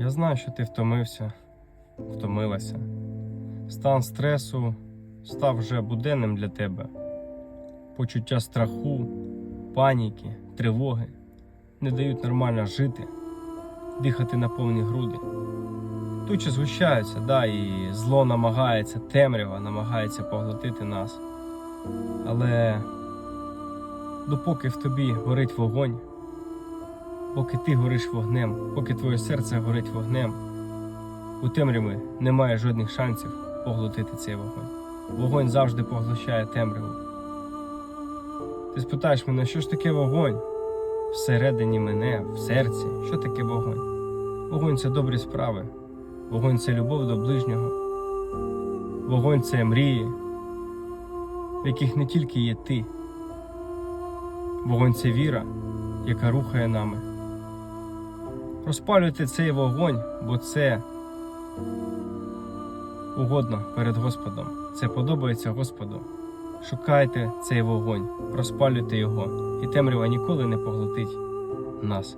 Я знаю, що ти втомився, втомилася. Стан стресу став вже буденним для тебе. Почуття страху, паніки, тривоги не дають нормально жити, дихати на повні груди. Тучі згущаються, да, і зло намагається, темрява намагається поглотити нас. Але допоки в тобі горить вогонь, поки ти гориш вогнем, поки твоє серце горить вогнем, у темряві немає жодних шансів поглотити цей вогонь. Вогонь завжди поглощає темряву. Ти спитаєш мене, що ж таке вогонь? Всередині мене, в серці, що таке вогонь? Вогонь це добрі справи, вогонь це любов до ближнього, вогонь це мрії, в яких не тільки є ти. Вогонь це віра, яка рухає нами. Розпалюйте цей вогонь, бо це угодно перед Господом. Це подобається Господу. Шукайте цей вогонь, розпалюйте його, і темрява ніколи не поглотить нас.